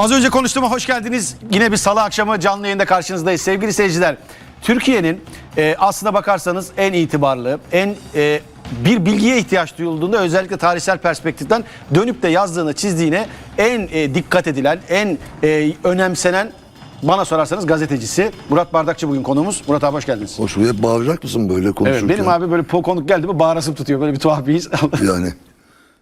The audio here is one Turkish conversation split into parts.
Az önce konuştuğuma hoş geldiniz. Yine bir salı akşamı canlı yayında karşınızdayız. Sevgili seyirciler, Türkiye'nin e, aslına bakarsanız en itibarlı, en e, bir bilgiye ihtiyaç duyulduğunda özellikle tarihsel perspektiften dönüp de yazdığını, çizdiğine en e, dikkat edilen, en e, önemsenen bana sorarsanız gazetecisi Murat Bardakçı bugün konuğumuz. Murat abi hoş geldiniz. Hoş hep bağıracak mısın böyle Evet, konuşurken? benim abi böyle po konuk geldi mi bağırasım tutuyor. Böyle bir tuhaf bir his. Yani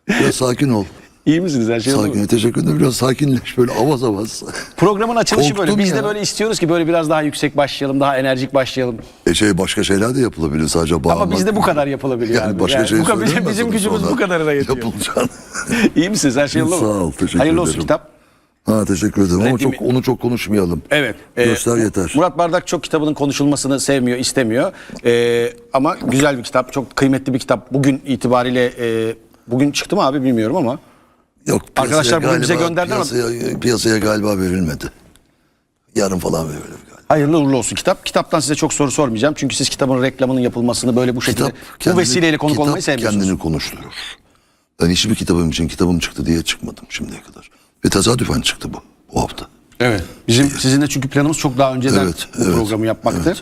biraz sakin ol. İyi misiniz her şey? Sakin. Teşekkür ederim. Biraz sakinleş böyle avaz avaz. Programın açılışı böyle. Korktum Biz de ya. böyle istiyoruz ki böyle biraz daha yüksek başlayalım, daha enerjik başlayalım. E şey başka şeyler de yapılabilir sadece bağırmak. Ama bizde bu kadar yapılabiliyor Yani abi. başka Yani şey bu kadar- bizim, bizim gücümüz bu kadarına yetiyor. Yapılacağını. İyi misiniz? Her şey yolunda? Sağ ol, teşekkür Hayırlı olsun ederim. kitap. Ha teşekkür ederim ama çok onu çok konuşmayalım. Evet. e, Göster yeter. Murat Bardak çok kitabının konuşulmasını sevmiyor, istemiyor. E, ama güzel bir kitap, çok kıymetli bir kitap. Bugün itibariyle e, bugün çıktı mı abi bilmiyorum ama. Yok piyasaya Arkadaşlar bugün bize galiba- gönderdiler ama- piyasaya, piyasaya galiba verilmedi. Yarın falan verilir galiba. Hayırlı uğurlu olsun kitap. Kitaptan size çok soru sormayacağım. Çünkü siz kitabın reklamının yapılmasını böyle bu şekilde bu vesileyle konuk kitap olmayı sevmiyorsunuz. kendini konuşturur. Ben hiçbir kitabım için kitabım çıktı diye çıkmadım şimdiye kadar. Ve tesadüfen çıktı bu bu hafta. Evet. Bizim sizinle çünkü planımız çok daha önceden Evet, bu evet, programı yapmaktı.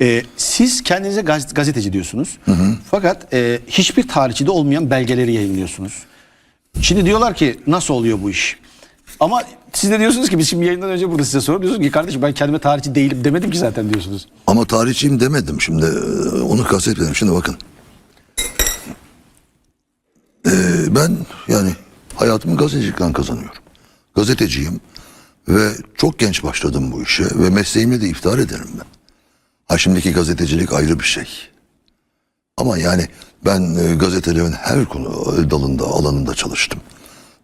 Ee, siz kendinize gaz- gazeteci diyorsunuz. Fakat e, hiçbir tarihçide olmayan belgeleri yayınlıyorsunuz. Şimdi diyorlar ki nasıl oluyor bu iş? Ama siz de diyorsunuz ki biz şimdi yayından önce burada size. Diyorsunuz ki kardeşim ben kendime tarihçi değilim demedim ki zaten diyorsunuz. Ama tarihçiyim demedim şimdi e, onu kastetmedim. Şimdi bakın. Ee, ben yani hayatımı gazetecilikten kazanıyorum. Gazeteciyim ve çok genç başladım bu işe ve mesleğimle de iftihar ederim ben. Ha şimdiki gazetecilik ayrı bir şey. Ama yani ben e, gazetelerin her konu e, dalında, alanında çalıştım.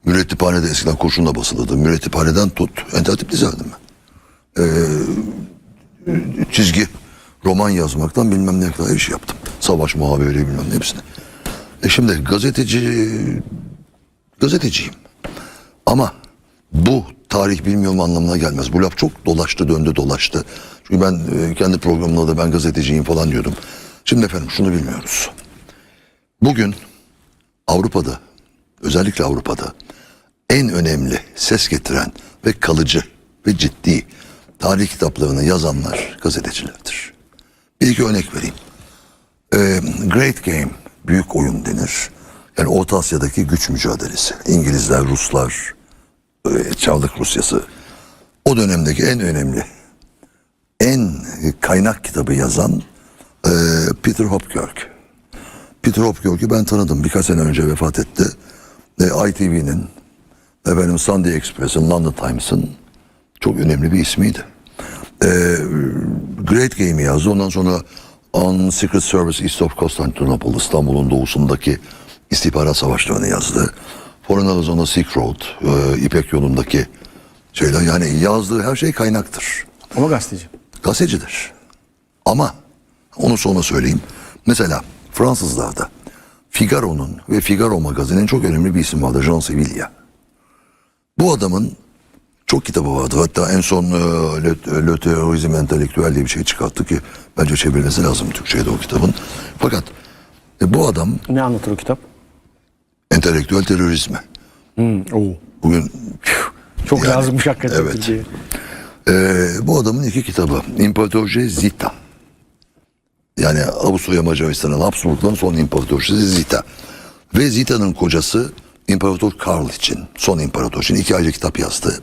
Mürettiphanede eskiden kurşunla basılırdı. Mürettiphaneden tut. Entertip dizerdim ben çizgi roman yazmaktan bilmem ne kadar iş yaptım. Savaş muhabiri bilmem ne hepsini. E şimdi gazeteci gazeteciyim. Ama bu tarih bilmiyorum anlamına gelmez. Bu laf çok dolaştı döndü dolaştı. Çünkü ben e, kendi programımda da ben gazeteciyim falan diyordum. Şimdi efendim şunu bilmiyoruz. Bugün Avrupa'da özellikle Avrupa'da en önemli ses getiren ve kalıcı ve ciddi tarih kitaplarını yazanlar gazetecilerdir. Bir iki örnek vereyim. Ee, Great Game, büyük oyun denir. Yani Orta Asya'daki güç mücadelesi. İngilizler, Ruslar, e, Çarlık Rusyası. O dönemdeki en önemli, en kaynak kitabı yazan e, Peter Hopkirk. Peter Hopkirk'ü ben tanıdım. Birkaç sene önce vefat etti. E, ITV'nin, efendim Sunday Express'in, London Times'ın çok önemli bir ismiydi. E, Great Game'i yazdı. Ondan sonra On Secret Service East of Constantinople, İstanbul'un doğusundaki istihbarat savaşlarını yazdı. Foreigners on the Silk Road, e, İpek yolundaki şeyler. Yani yazdığı her şey kaynaktır Ama gazeteci. gazetecidir. Ama onu sonra söyleyeyim. Mesela Fransızlarda Figaro'nun ve Figaro magazinin çok önemli bir isim vardı. Jean Sevilla. Bu adamın çok kitabı vardı. Hatta en son e, Le, Le Terrorisme Entelektüel diye bir şey çıkarttı ki bence çevrilmesi lazım Türkçe'ye de o kitabın. Fakat e, bu adam Ne anlatır o kitap? entelektüel terörizme. Oo. Bugün Çok Yani, lazımmış hakikaten evet. Türkiye'ye. Ee, bu adamın iki kitabı. İmparatorce Zita. Yani Avusturya Macaristan'ın Habsburgların son imparatorcusu Zita. Ve Zita'nın kocası İmparator Karl için, son imparator için iki ayrı kitap yazdı.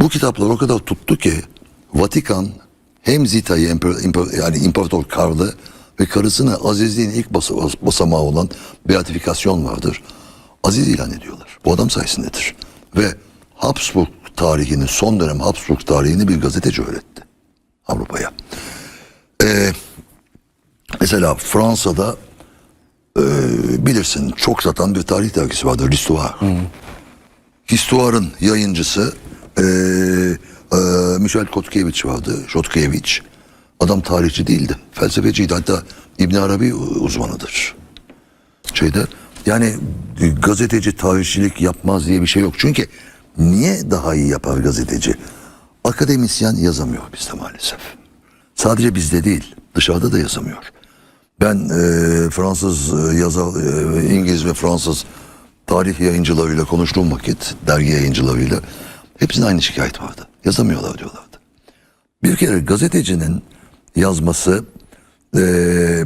Bu kitaplar o kadar tuttu ki Vatikan hem Zita'yı yani İmparator Karl'ı ve karısını azizliğin ilk bas- basamağı olan beatifikasyon vardır. Aziz ilan ediyorlar. Bu adam sayesindedir. Ve Habsburg tarihini, son dönem Habsburg tarihini bir gazeteci öğretti Avrupa'ya. Ee, mesela Fransa'da e, bilirsin çok satan bir tarih dergisi vardır. L'Histoire. Histoire'ın yayıncısı e, e, Michel Kotkevich vardı. Kotkevich. Adam tarihçi değildi. Felsefeciydi. Hatta İbn Arabi uzmanıdır. Şeyde yani gazeteci tarihçilik yapmaz diye bir şey yok. Çünkü niye daha iyi yapar gazeteci? Akademisyen yazamıyor bizde maalesef. Sadece bizde değil, dışarıda da yazamıyor. Ben e, Fransız e, yazar, e, İngiliz ve Fransız tarih yayıncılarıyla konuştuğum vakit, dergi yayıncılarıyla Hepsinin aynı şikayet vardı. Yazamıyorlar diyorlardı. Bir kere gazetecinin yazması eee,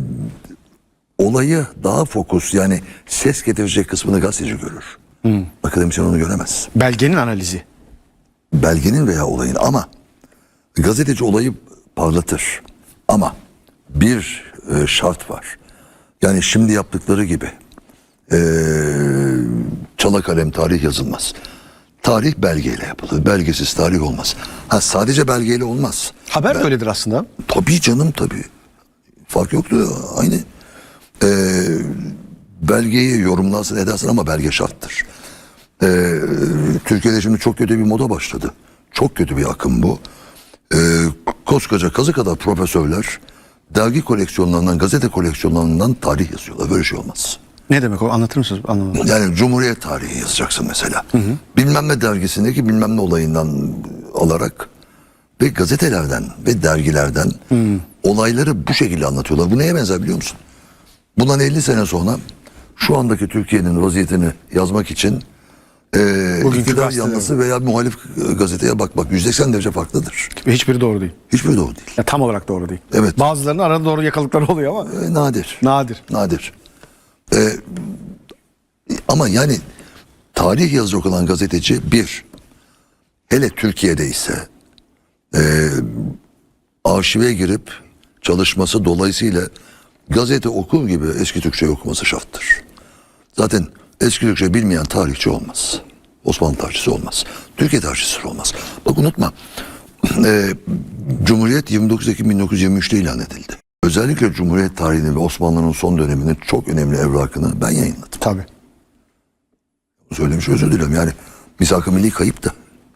olayı daha fokus yani ses getirecek kısmını gazeteci görür. Akademisyen onu göremez. Belgenin analizi. Belgenin veya olayın ama gazeteci olayı parlatır. Ama bir e, şart var. Yani şimdi yaptıkları gibi e, çala kalem tarih yazılmaz. Tarih belgeyle yapılır. Belgesiz tarih olmaz. Ha sadece belgeyle olmaz. Haber de öyledir aslında. Tabii canım tabii. Fark yoktu. Aynı Ee, belgeyi yorumlarsın edersin ama belge şarttır. Ee, Türkiye'de şimdi çok kötü bir moda başladı. Çok kötü bir akım bu. Ee, koskoca kazı kadar profesörler dergi koleksiyonlarından, gazete koleksiyonlarından tarih yazıyorlar. Böyle şey olmaz. Ne demek o? Anlatır mısınız? Anlamadım. Yani Cumhuriyet tarihi yazacaksın mesela. Bilmem ne dergisindeki bilmem ne olayından alarak ve gazetelerden ve dergilerden olayları bu şekilde anlatıyorlar. Bu neye benzer biliyor musun? Bundan 50 sene sonra şu andaki Türkiye'nin vaziyetini yazmak için e, Bugünkü iktidar gazeteler. yanlısı veya muhalif gazeteye bak bak 180 derece farklıdır. Hiçbiri doğru değil. Hiçbir doğru değil. Ya, tam olarak doğru değil. Evet. Bazılarının arada doğru yakalıkları oluyor ama E, nadir. nadir. Nadir. Ee, ama yani tarih yazacak olan gazeteci bir, hele Türkiye'de ise e, arşive girip çalışması dolayısıyla gazete okur gibi eski Türkçe okuması şarttır. Zaten eski Türkçe bilmeyen tarihçi olmaz. Osmanlı tarihçisi olmaz. Türkiye tarihçisi olmaz. Bak unutma. e, Cumhuriyet 29 Ekim 1923'te ilan edildi. Özellikle Cumhuriyet tarihini ve Osmanlı'nın son döneminin çok önemli evrakını ben yayınladım. Tabii. Söylemiş özür dilerim yani. Misak-ı Milli kayıp da.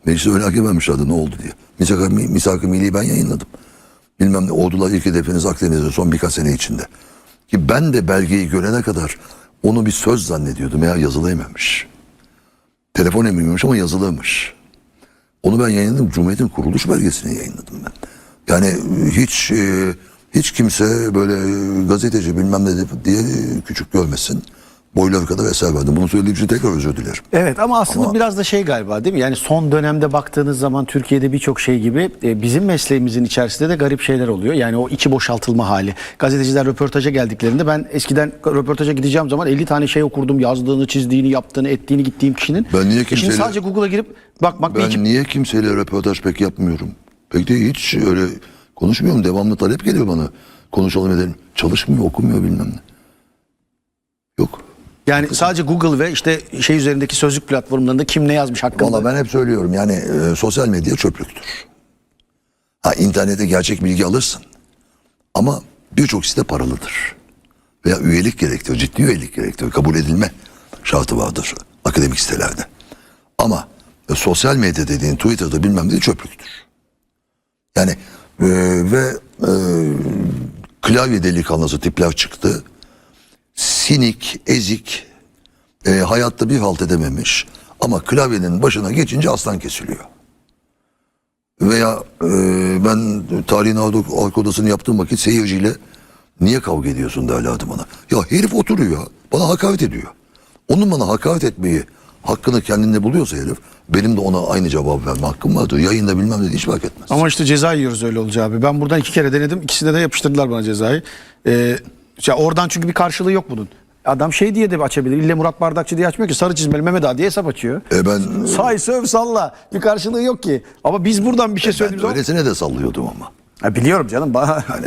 Meclise öyle vermişlerdi ne oldu diye. Misak-ı, Misak-ı Milli'yi ben yayınladım. Bilmem ne ordular ilk hedefiniz Akdeniz'de son birkaç sene içinde. Ki ben de belgeyi görene kadar onu bir söz zannediyordum. Eğer yazılıymış. Telefon emriymiş ama yazılıymış. Onu ben yayınladım. Cumhuriyet'in kuruluş belgesini yayınladım ben. Yani hiç e, hiç kimse böyle gazeteci bilmem ne diye küçük görmesin. Boyları kadar eser verdim. Bunu söylediğim için tekrar özür dilerim. Evet ama aslında Ama- biraz da şey galiba değil mi? Yani son dönemde baktığınız zaman Türkiye'de birçok şey gibi e, bizim mesleğimizin içerisinde de garip şeyler oluyor. Yani o içi boşaltılma hali. Gazeteciler röportaja geldiklerinde ben eskiden röportaja gideceğim zaman 50 tane şey okurdum. Yazdığını, çizdiğini, yaptığını, ettiğini gittiğim kişinin. Ben niye E Şimdi kimseyle- sadece Google'a girip bakmak Ben iki... niye kimseyle röportaj pek yapmıyorum? Pek de hiç öyle konuşmuyorum. Devamlı talep geliyor bana. Konuşalım edelim. Çalışmıyor, okumuyor bilmem ne. Yok. Yani sadece Google ve işte şey üzerindeki sözlük platformlarında kim ne yazmış hakkında. Valla ben hep söylüyorum yani e, sosyal medya çöplüktür. Ha internete gerçek bilgi alırsın. Ama birçok site paralıdır. Veya üyelik gerektiriyor, ciddi üyelik gerektiriyor. Kabul edilme şartı vardır akademik sitelerde. Ama e, sosyal medya dediğin Twitter'da bilmem ne çöplüktür. Yani e, ve e, klavye delikanlısı tipler çıktı. Sinik, ezik, e, hayatta bir halt edememiş ama klavyenin başına geçince aslan kesiliyor. Veya e, ben tarihin arka odasını yaptığım vakit seyirciyle niye kavga ediyorsun derlerdi bana. Ya herif oturuyor bana hakaret ediyor. Onun bana hakaret etmeyi hakkını kendinde buluyorsa herif benim de ona aynı cevap verme hakkım vardır. Yayında bilmem ne hiç fark etmez. Ama işte ceza yiyoruz öyle olacağı abi. Ben buradan iki kere denedim. İkisinde de yapıştırdılar bana cezayı. Ee, ya oradan çünkü bir karşılığı yok bunun. Adam şey diye de açabilir. İlle Murat Bardakçı diye açmıyor ki. Sarı çizmeli Mehmet Ağa diye hesap açıyor. E ben, Say söv salla. Bir karşılığı yok ki. Ama biz buradan bir şey ben söylediğimiz zaman... öylesine de sallıyordum ama. Ha, biliyorum canım. Hani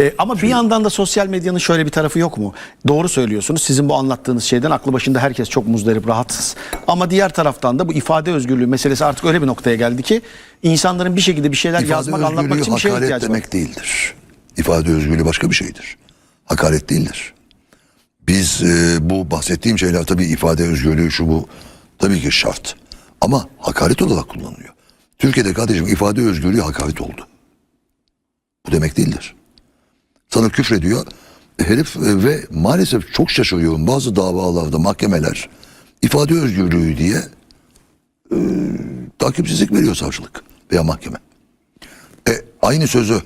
E, ama bir yandan da sosyal medyanın şöyle bir tarafı yok mu? Doğru söylüyorsunuz. Sizin bu anlattığınız şeyden aklı başında herkes çok muzdarip, rahatsız. Ama diğer taraftan da bu ifade özgürlüğü meselesi artık öyle bir noktaya geldi ki insanların bir şekilde bir şeyler İfade yazmak, anlatmak için bir şeye ihtiyacı var. demek değildir. İfade özgürlüğü başka bir şeydir. Hakaret değildir. Biz e, bu bahsettiğim şeyler tabii ifade özgürlüğü şu bu tabii ki şart. Ama hakaret olarak kullanılıyor. Türkiye'de kardeşim ifade özgürlüğü hakaret oldu. Bu demek değildir. Sana küfrediyor. Herif e, ve maalesef çok şaşırıyorum bazı davalarda mahkemeler ifade özgürlüğü diye e, takipsizlik veriyor savcılık veya mahkeme. E, aynı sözü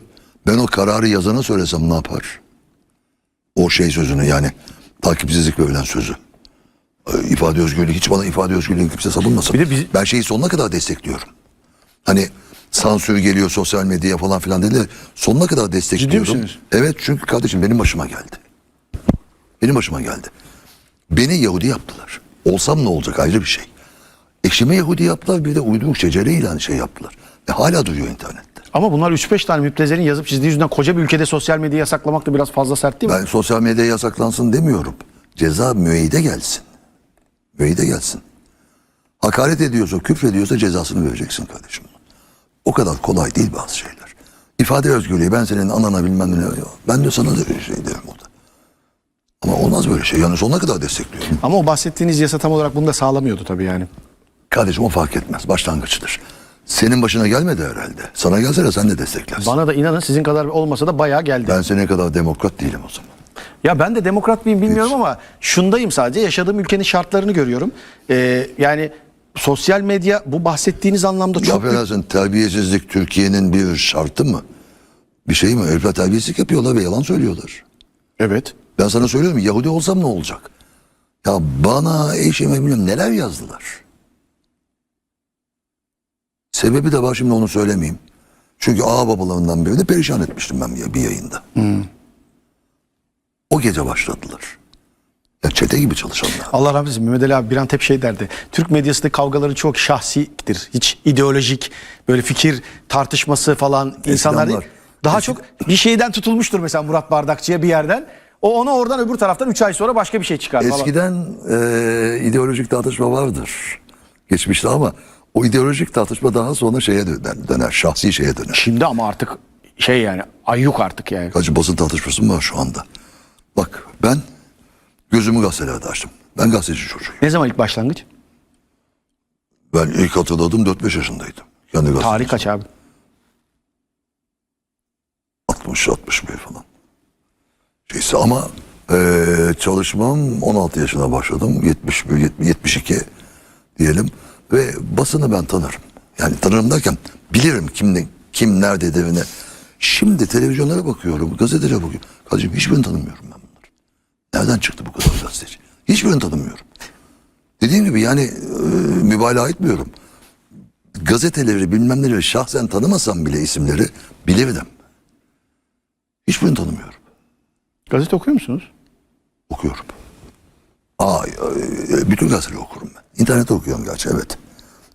ben o kararı yazana söylesem ne yapar? O şey sözünü yani takipsizlik verilen sözü. Ee, ifade özgürlüğü hiç bana ifade özgürlüğünü kimse savunmasın. Bir de biz- Ben şeyi sonuna kadar destekliyorum. Hani sansür geliyor sosyal medyaya falan filan dediler. Sonuna kadar destekliyorum. misiniz? Evet çünkü kardeşim benim başıma geldi. Benim başıma geldi. Beni Yahudi yaptılar. Olsam ne olacak ayrı bir şey. Eşime Yahudi yaptılar bir de uyduruk şecere ilan şey yaptılar. Ve hala duruyor internette. Ama bunlar 3-5 tane müptezenin yazıp çizdiği yüzünden koca bir ülkede sosyal medyayı yasaklamak da biraz fazla sert değil mi? Ben sosyal medya yasaklansın demiyorum. Ceza müeyyide gelsin. Müeyyide gelsin. Hakaret ediyorsa, küfrediyorsa cezasını vereceksin kardeşim. O kadar kolay değil bazı şeyler. İfade özgürlüğü ben senin anana bilmem ne. Ben de sana da bir şey derim orada. Ama olmaz böyle şey. Yani sonuna kadar destekliyorum. Ama o bahsettiğiniz yasa tam olarak bunu da sağlamıyordu tabii yani. Kardeşim o fark etmez. Başlangıçtır. Senin başına gelmedi herhalde. Sana gelse de sen de desteklersin. Bana da inanın sizin kadar olmasa da bayağı geldi. Ben senin kadar demokrat değilim o zaman. Ya ben de demokrat mıyım bilmiyorum ama şundayım sadece yaşadığım ülkenin şartlarını görüyorum. Ee, yani sosyal medya bu bahsettiğiniz anlamda Çok affedersin terbiyesizlik Türkiye'nin bir şartı mı? Bir şey mi? Herifler terbiyesizlik yapıyorlar ve yalan söylüyorlar. Evet. Ben sana söylüyorum Yahudi olsam ne olacak? Ya bana eşime bilmiyorum neler yazdılar. Sebebi de var şimdi onu söylemeyeyim. Çünkü ağa babalarından birini perişan etmiştim ben bir bir yayında. O gece başladılar. Ya çete gibi çalışanlar. Allah rahmet eylesin Mehmet Ali abi bir an hep şey derdi. Türk medyasındaki kavgaların çok şahsidir. Hiç ideolojik böyle fikir tartışması falan insanlar değil. var. Daha çok bir şeyden tutulmuştur mesela Murat Bardakçı'ya bir yerden. O ona oradan öbür taraftan 3 ay sonra başka bir şey çıkar falan. Eskiden e, ideolojik tartışma vardır. Geçmişte ama o ideolojik tartışma daha sonra şeye döner, döner şahsi şeye döner. Şimdi ama artık şey yani ayyuk artık yani. Kaç basın tartışması mı var şu anda? Bak ben gözümü gazetelerde açtım. Ben gazeteci çocuğuyum. Ne zaman ilk başlangıç? Ben ilk hatırladım 4-5 yaşındaydım. Kendi gazeteci. Tarih kaç abi? 60-61 falan. Şeyse ama eee, çalışmam 16 yaşına başladım. 71, 70, 72 diyelim. Ve basını ben tanırım. Yani tanırım derken bilirim kim, ne, kim nerede devine. Şimdi televizyonlara bakıyorum, gazetelere bakıyorum. Kardeşim hiçbirini tanımıyorum ben bunları. Nereden çıktı bu kadar gazeteci? Hiçbirini tanımıyorum. Dediğim gibi yani e, mübalağa etmiyorum. Gazeteleri bilmem neleri şahsen tanımasam bile isimleri bilirdim. Hiçbirini tanımıyorum. Gazete okuyor musunuz? Okuyorum. Aa, e, bütün gazeteleri okurum ben. İnternette okuyorum gerçi evet.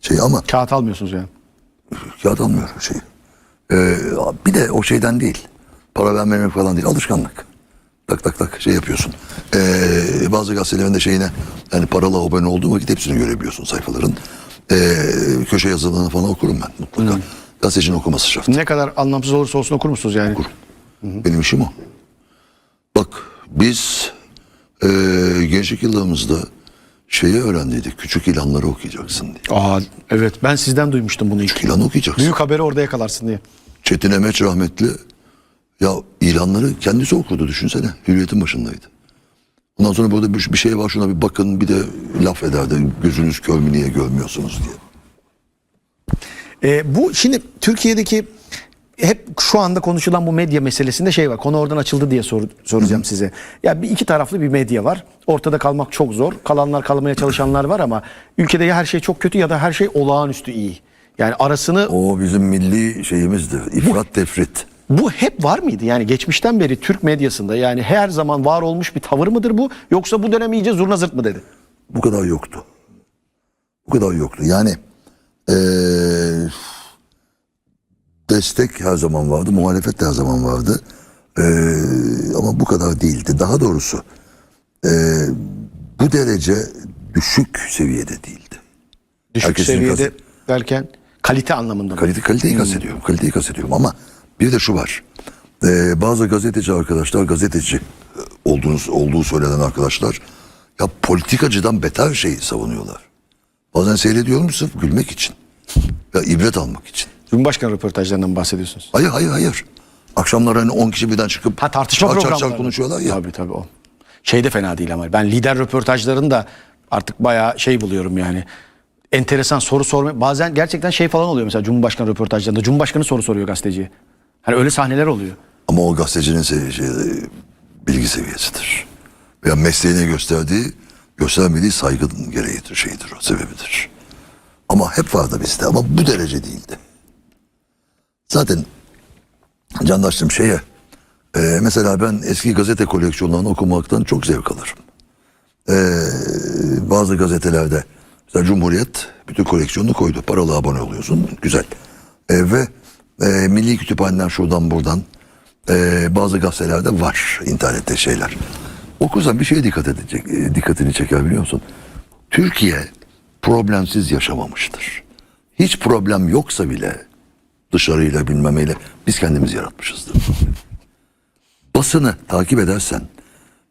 Şey ama Kağıt almıyorsunuz yani. kağıt almıyorum şey. Ee, bir de o şeyden değil. Para vermemek falan değil. Alışkanlık. Tak tak tak şey yapıyorsun. Ee, bazı gazetelerin de şeyine yani paralı abone olduğu vakit hepsini görebiliyorsun sayfaların. Ee, köşe yazılarını falan okurum ben mutlaka. Gazetecinin okuması şart. Ne kadar anlamsız olursa olsun okur musunuz yani? Benim işim o. Bak biz eee gençlik yıllarımızda şeyi öğrendiydik. Küçük ilanları okuyacaksın diye. Aa evet ben sizden duymuştum bunu ilk. İlan okuyacaksın. Büyük haberi orada yakalarsın diye. Çetin Emeç rahmetli ya ilanları kendisi okudu düşünsene. Hürriyetin başındaydı. Ondan sonra burada bir, bir şey var şuna bir bakın bir de laf ederdi. Gözünüz kör mü niye görmüyorsunuz diye. Ee, bu şimdi Türkiye'deki hep şu anda konuşulan bu medya meselesinde şey var. Konu oradan açıldı diye sor- soracağım size. Ya bir iki taraflı bir medya var. Ortada kalmak çok zor. Kalanlar kalmaya çalışanlar var ama ülkede ya her şey çok kötü ya da her şey olağanüstü iyi. Yani arasını O bizim milli şeyimizdir. İfrat tefrit. bu hep var mıydı? Yani geçmişten beri Türk medyasında yani her zaman var olmuş bir tavır mıdır bu? Yoksa bu dönem iyice zurna zırt mı dedi? Bu kadar yoktu. Bu kadar yoktu. Yani eee, destek her zaman vardı, muhalefet de her zaman vardı. Eee, ama bu kadar değildi. Daha doğrusu eee, bu derece düşük seviyede değildi. Düşük Herkesin seviyede derken kalite anlamında mı? Kalite, kaliteyi kastediyorum. Kaliteyi kastediyorum ama bir de şu var. Eee, bazı gazeteci arkadaşlar, gazeteci e, olduğunu, olduğu söylenen arkadaşlar ya politikacıdan beter şey savunuyorlar. Bazen seyrediyorum sırf gülmek için. Ya ibret almak için. Cumhurbaşkanı röportajlarından bahsediyorsunuz? Hayır hayır hayır. Akşamlar hani 10 kişi birden çıkıp Ha tartışma çar çar programları. çar konuşuyorlar ya. Tabii tabii o. Şey de fena değil ama ben lider röportajlarını da artık bayağı şey buluyorum yani. Enteresan soru sorma. Bazen gerçekten şey falan oluyor mesela Cumhurbaşkanı röportajlarında. Cumhurbaşkanı soru soruyor gazeteciye. Hani öyle sahneler oluyor. Ama o gazetecinin sevi- şey, bilgi seviyesidir. Veya mesleğine gösterdiği göstermediği saygının gereğidir, şeyidir, o sebebidir. Ama hep vardı bizde ama bu derece değildi. Zaten canlaştığım şeye e, mesela ben eski gazete koleksiyonlarını okumaktan çok zevk alırım. E, bazı gazetelerde mesela Cumhuriyet bütün koleksiyonunu koydu. Paralı abone oluyorsun. Güzel. E, ve e, Milli Kütüphane'den şuradan buradan e, bazı gazetelerde var internette şeyler. Okursan bir şeye dikkat edecek, e, dikkatini çeker biliyor musun? Türkiye problemsiz yaşamamıştır. Hiç problem yoksa bile dışarıyla bilmemeyle biz kendimiz yaratmışızdır. Basını takip edersen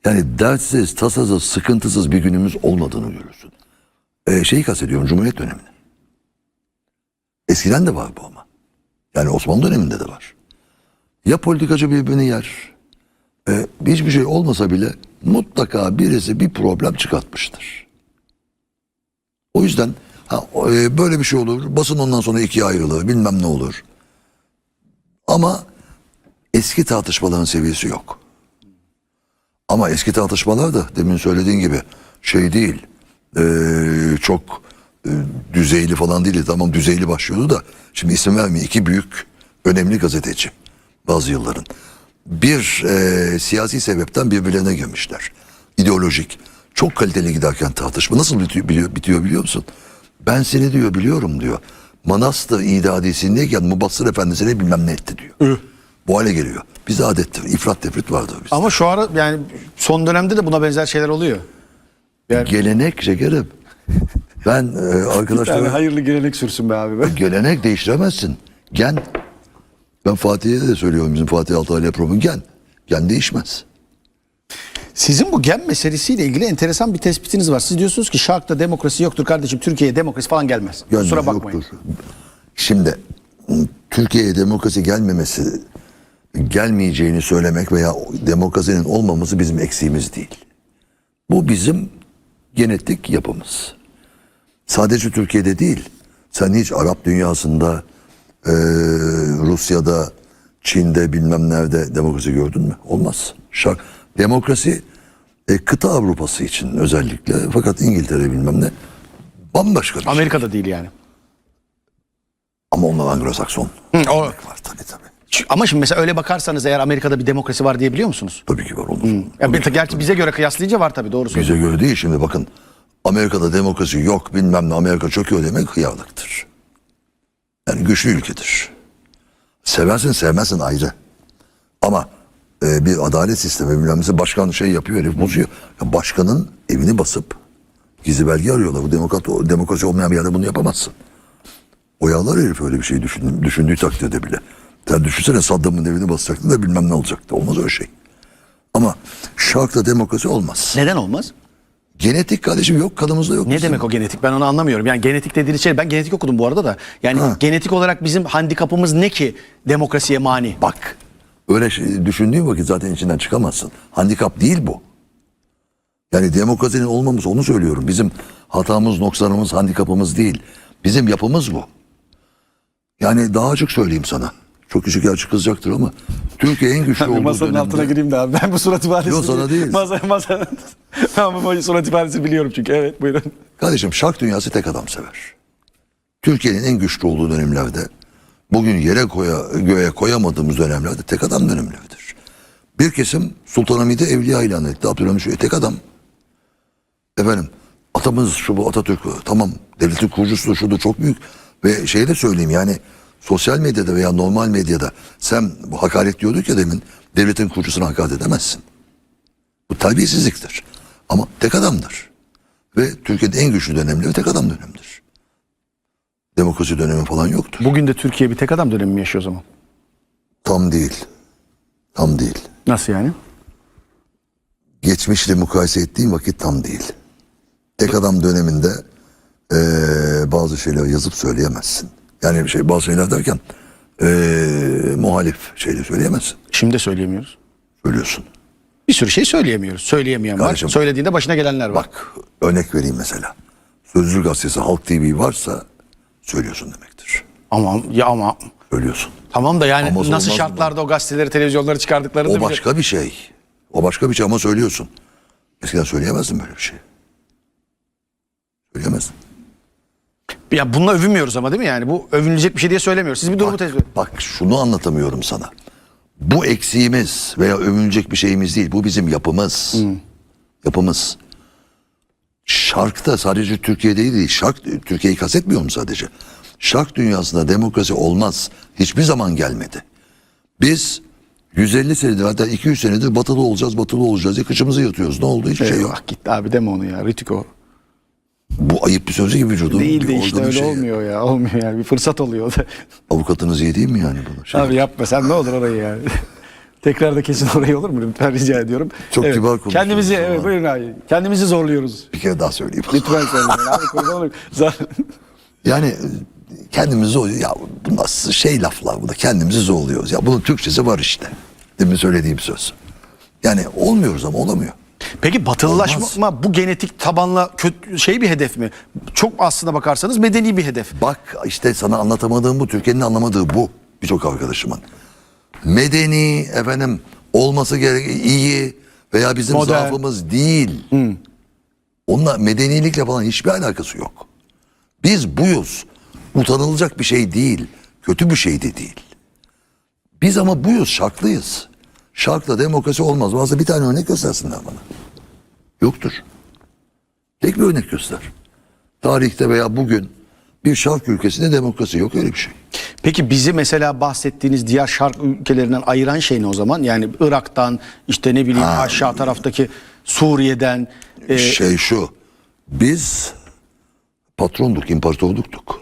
yani dertsiz, tasasız, sıkıntısız bir günümüz olmadığını görürsün. Ee, şeyi kastediyorum Cumhuriyet dönemini. Eskiden de var bu ama. Yani Osmanlı döneminde de var. Ya politikacı birbirini yer. e, hiçbir şey olmasa bile mutlaka birisi bir problem çıkartmıştır. O yüzden ha, e, böyle bir şey olur. Basın ondan sonra ikiye ayrılır. Bilmem ne olur. Ama eski tartışmaların seviyesi yok. Ama eski tartışmalar da demin söylediğin gibi şey değil. eee, çok e, düzeyli falan değil. Tamam düzeyli başlıyordu da şimdi isim vermeyeyim. iki büyük önemli gazeteci bazı yılların. Bir eee, siyasi sebepten birbirlerine girmişler. İdeolojik. Çok kaliteli giderken tartışma nasıl bitiyor bitiyor biliyor musun? Ben seni diyor biliyorum diyor. Manastır idadisindeyken Mubassır Efendisi'ne bilmem ne etti diyor. Bu hale geliyor. Bize adettir. İfrat tefrit vardır bizde. Ama şu ara yani son dönemde de buna benzer şeyler oluyor. Yani, Gelenek şekerim. Ben e, arkadaşlar hayırlı gelenek sürsün be abi. be. gelenek değiştiremezsin. Gen. Ben Fatih'e de söylüyorum bizim Fatih Altaylı programı gen. Gen değişmez. Sizin bu gen meselesiyle ilgili enteresan bir tespitiniz var. Siz diyorsunuz ki Şark'ta demokrasi yoktur kardeşim. Türkiye'ye demokrasi falan gelmez. Gelmez, Kusura bakmayın. yoktur. Şimdi Türkiye'ye demokrasi gelmemesi gelmeyeceğini söylemek veya demokrasinin olmaması bizim eksiğimiz değil. Bu bizim genetik yapımız. Sadece Türkiye'de değil. Sen hiç Arap dünyasında, eee, Rusya'da, Çin'de bilmem nerede demokrasi gördün mü? Olmaz. Şak, demokrasi e, kıta Avrupası için özellikle fakat İngiltere bilmem ne bambaşka bir şey. Amerika'da değil yani. Ama onlar Anglo-Sakson. o- Var tabii tabii. Ama şimdi mesela öyle bakarsanız eğer Amerika'da bir demokrasi var diyebiliyor musunuz? Tabii ki var olur. Ya, bir- gerçi bize göre kıyaslayınca var tabii doğru söylüyorsun. Bize göre değil şimdi bakın. Amerika'da demokrasi yok bilmem ne Amerika çöküyor demek hıyarlıktır. Yani güçlü ülkedir. Seversin sevmezsin ayrı. Ama e, bir adalet sistemi bilmem nesi başkan şey yapıyor herif bozuyor. Ya başkanın evini basıp gizli belge arıyorlar. Bu demokrat, demokrasi olmayan bir yerde bunu yapamazsın. Oyalar herif öyle bir şey düşün, düşündüğü takdirde bile. Sen düşünsene Saddam'ın evini basacaktı da bilmem ne olacaktı. Olmaz öyle şey. Ama Şark'ta demokrasi olmaz. Neden olmaz? Genetik kardeşim yok kanımızda yok. Ne bizim. demek o genetik? Ben onu anlamıyorum. Yani genetik dediğiniz şey ben genetik okudum bu arada da. Yani Ha. genetik olarak bizim handikapımız ne ki demokrasiye mani? Bak öyle şey, düşündüğün vakit zaten içinden çıkamazsın. Handikap değil bu. Yani demokrasinin olmaması onu söylüyorum. Bizim hatamız, noksanımız, handikapımız değil. Bizim yapımız bu. Yani daha açık söyleyeyim sana. Çok küçük açık kızacaktır ama Türkiye en güçlü olduğu Masanın dönemde... altına gireyim de abi. Ben bu surat ifadesini... Yok, sana değil. Masa, masa... ben bu surat ifadesini biliyorum çünkü. Evet buyurun. Kardeşim şark dünyası tek adam sever. Türkiye'nin en güçlü olduğu dönemlerde bugün yere koya, göğe koyamadığımız dönemlerde tek adam dönemleridir. Bir kesim Sultanahmet'i evliya ilan etti. Abdülhamit Şöyle tek adam. Efendim atamız şu bu Atatürk tamam devletin kurucusudur şudur çok büyük. Ve şeyi de söyleyeyim yani sosyal medyada veya normal medyada sen bu hakaret diyorduk ya demin devletin kurucusuna hakaret edemezsin. Bu terbiyesizliktir. Ama tek adamdır. Ve Türkiye'de en güçlü dönemleri tek adam dönemidir. Demokrasi dönemi falan yoktur. Bugün de Türkiye bir tek adam dönemi mi yaşıyor o zaman? Tam değil. Tam değil. Nasıl yani? Geçmişle mukayese ettiğim vakit tam değil. Tek adam döneminde eee, bazı şeyler yazıp söyleyemezsin. Yani bir şey bazı şeyler derken eee muhalif şeyleri söyleyemezsin. Şimdi söyleyemiyoruz. Söylüyorsun. Bir sürü şey söyleyemiyoruz. Söyleyemeyen var. Kardeşim- Söylediğinde başına gelenler var. Bak örnek vereyim mesela. Sözcü gazetesi Halk TV varsa söylüyorsun demektir. Ama ya ama Söylüyorsun. tamam da yani Ama nasıl olmaz mı şartlarda o gazeteleri, televizyonları çıkardıklarını O bile- başka bir şey. O başka bir şey ama söylüyorsun. Eskiden söyleyemezsin böyle bir şey. Söyleyemez. Ya bununla övünmüyoruz ama değil mi yani? Bu övünülecek bir şey diye söylemiyoruz. Siz bir durumu tespit edin. Bak şunu anlatamıyorum sana. Bu eksiğimiz veya övünecek bir şeyimiz değil. Bu bizim yapımız. Yapımız. Şarkta sadece Türkiye değil, şark Türkiye'yi kastetmiyorum sadece. Şark dünyasında demokrasi olmaz. Hiçbir zaman gelmedi. Biz 150 senedir hatta 200 senedir batılı olacağız, batılı olacağız diye kıçımızı yatıyoruz. Ne oldu? Hiçbir şey yok. Eyvah gitti abi deme onu ya. Ritiko. Bu ayıp bir söz gibi vücudum. Değil de işte öyle şey. olmuyor ya. Olmuyor yani. Bir fırsat oluyor. Avukatınız iyi değil mi yani bunu? Şey, abi yapma sen ne olur orayı yani. Tekrar da kesin orayı olur mu? Lütfen rica ediyorum. Çok kibar konuşuyorsunuz Kendimizi, ama. evet buyurun abi. Kendimizi zorluyoruz. Bir kere daha söyleyeyim. Lütfen söyleyin abi kurban olayım. Zor- Yani e, kendimizi zorluyoruz. Ya bu nasıl şey laflar bu da kendimizi zorluyoruz. Ya bunun Türkçesi var işte. Demin söylediğim söz. Yani olmuyoruz ama olamıyor. Peki batılılaşma bu genetik tabanla kötü şey bir hedef mi? Çok aslına bakarsanız medeni bir hedef. Bak işte sana anlatamadığım bu. Türkiye'nin anlamadığı bu. Birçok arkadaşımın. Medeni efendim olması gerek iyi veya bizim Modern. zaafımız değil. Onunla medenilikle falan hiçbir alakası yok. Biz buyuz. Utanılacak bir şey değil. Kötü bir şey de değil. Biz ama buyuz, şarklıyız. Şarkla demokrasi olmaz. Varsa bir tane örnek göstersinler bana. Yoktur. Tek bir örnek göster. Tarihte veya bugün bir şark ülkesinde demokrasi yok öyle bir şey. Peki bizi mesela bahsettiğiniz diğer şark ülkelerinden ayıran şey ne o zaman? Yani Irak'tan işte ne bileyim aşağı taraftaki Suriye'den e, şey şu. Biz patronduk, imparatorluktuk.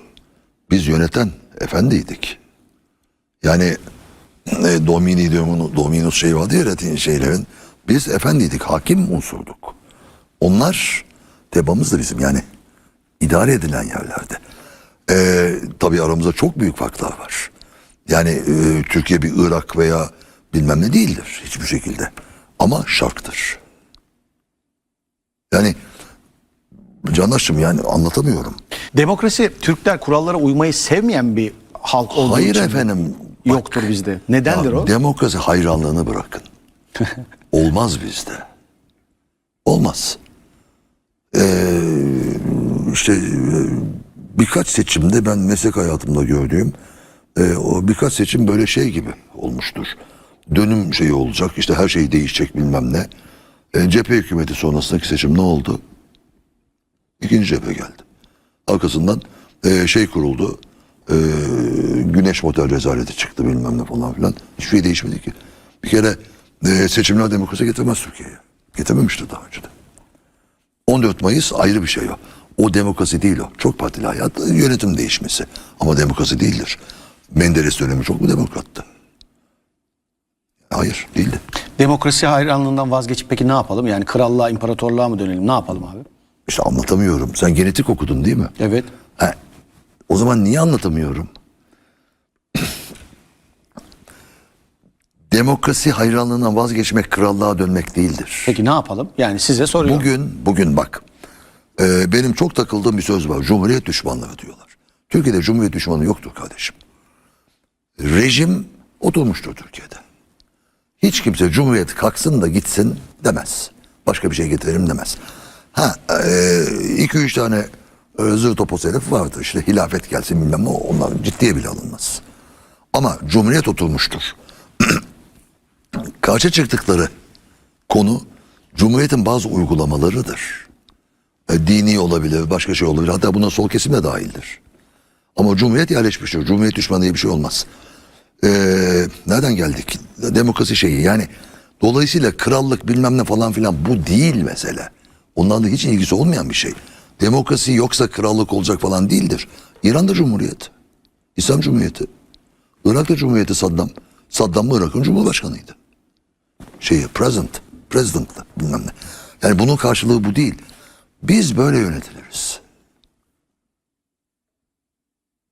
Biz yöneten efendiydik. Yani e, domini diyorum dominus şey vardı ya Latin şeylerin. Biz efendiydik, hakim unsurduk. Onlar tebamız da bizim yani idare edilen yerlerde. Ee, tabii aramızda çok büyük farklar var. Yani e, Türkiye bir Irak veya bilmem ne değildir hiçbir şekilde. Ama şarktır. Yani Candaş'ım yani anlatamıyorum. demokrasi Türkler kurallara uymayı sevmeyen bir halk olduğu Hayır için efendim. yoktur bizde. Nedendir Ya o? Demokrasi hayranlığını bırakın. Olmaz bizde. Olmaz. Ee, işte e, birkaç seçimde ben meslek hayatımda gördüğüm e, o birkaç seçim böyle şey gibi olmuştur. Dönüm şeyi olacak işte her şey değişecek bilmem ne. E, cephe hükümeti sonrasındaki seçim ne oldu? İkinci cephe geldi. Arkasından e, şey kuruldu. E, güneş motel rezaleti çıktı bilmem ne falan filan. Hiçbir şey değişmedi ki. Bir kere e, seçimler demokrasi getirmez Türkiye'ye. Getirmemişti daha önce de. 14 Mayıs ayrı bir şey o. O demokrasi değil o. Çok partili hayat, yönetim değişmesi. Ama demokrasi değildir. Menderes dönemi çok mu demokrattı? Hayır, değildi. Demokrasi hayranlığından vazgeçip peki ne yapalım? Yani krallığa, imparatorluğa mı dönelim? Ne yapalım abi? İşte anlatamıyorum. Sen genetik okudun değil mi? Evet. He, o zaman niye anlatamıyorum? Demokrasi hayranlığından vazgeçmek krallığa dönmek değildir. Peki ne yapalım? Yani size soruyorum. Bugün bugün bak e, benim çok takıldığım bir söz var. Cumhuriyet düşmanlığı diyorlar. Türkiye'de cumhuriyet düşmanı yoktur kardeşim. Rejim oturmuştur Türkiye'de. Hiç kimse cumhuriyet kalksın da gitsin demez. Başka bir şey getirelim demez. Ha e, iki üç tane e, zır topos herif vardır. İşte hilafet gelsin bilmem ne onlar ciddiye bile alınmaz. Ama cumhuriyet oturmuştur. Karşı çıktıkları konu Cumhuriyet'in bazı uygulamalarıdır. E, dini olabilir, başka şey olabilir. Hatta buna sol kesim de dahildir. Ama Cumhuriyet yerleşmiştir. Cumhuriyet düşmanı diye bir şey olmaz. E, nereden geldik? Demokrasi şeyi yani. Dolayısıyla krallık bilmem ne falan filan bu değil mesele. Onlarla hiç ilgisi olmayan bir şey. Demokrasi yoksa krallık olacak falan değildir. İran'da Cumhuriyet. İslam Cumhuriyeti. Irak'ta Cumhuriyeti Saddam. Saddam mı Irak'ın Cumhurbaşkanıydı şeyi present, president'lı bilmem ne. Yani bunun karşılığı bu değil. Biz böyle yönetiliriz.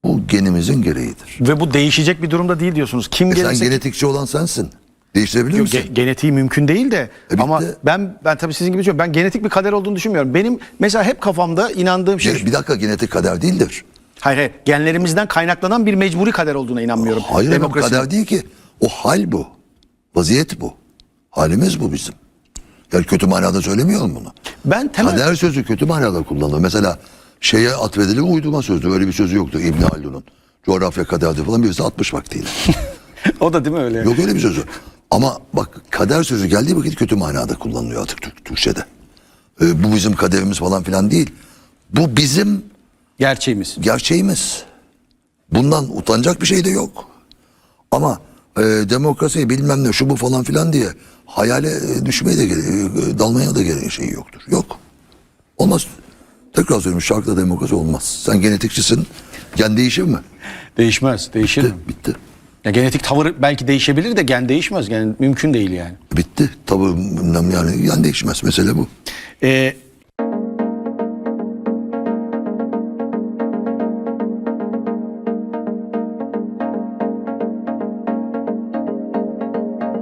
Bu genimizin gereğidir. Ve bu değişecek bir durumda değil diyorsunuz. Kim E sen gelirse genetikçi olan sensin. Değiştirebilir Yok, misin? ge- genetiği mümkün değil de E, bitti. ama ben ben tabii sizin gibi düşünüyorum. Ben genetik bir kader olduğunu düşünmüyorum. Benim mesela hep kafamda inandığım şey bir dakika genetik kader değildir. hayır, hayır genlerimizden kaynaklanan bir mecburi kader olduğuna inanmıyorum. Hayır efendim, Demokrasi. kader değil ki. O hal bu. Vaziyet bu. Halimiz bu bizim. Yani kötü manada söylemiyorum bunu. Ben temel Kader sözü kötü manada kullanılır. Mesela şeye atfedilir uydurma sözdür. Öyle bir sözü yoktu İbn Haldun'un. Coğrafya kaderdir falan birisi atmış vaktiyle. O da değil mi öyle? Yok öyle bir sözü. Ama bak kader sözü geldiği vakit kötü manada kullanılıyor artık Türk, Türkçe'de. Ee, bu bizim kaderimiz falan filan değil. Bu bizim Gerçeğimiz. gerçeğimiz. Bundan utanacak bir şey de yok. Ama e, demokrasi bilmem ne şu bu falan filan diye hayale e, düşmeye de e, dalmaya da gereği şey yoktur. Yok. Olmaz. Tekrar söylüyorum şarkıda demokrasi olmaz. Sen genetikçisin. Gen değişir mi? Değişmez. Değişir mi? Bitti. Bitti. Ya genetik tavır belki değişebilir de gen değişmez. Yani mümkün değil yani. Bitti. Tabii bilmem yani gen değişmez. Mesele bu. Ee,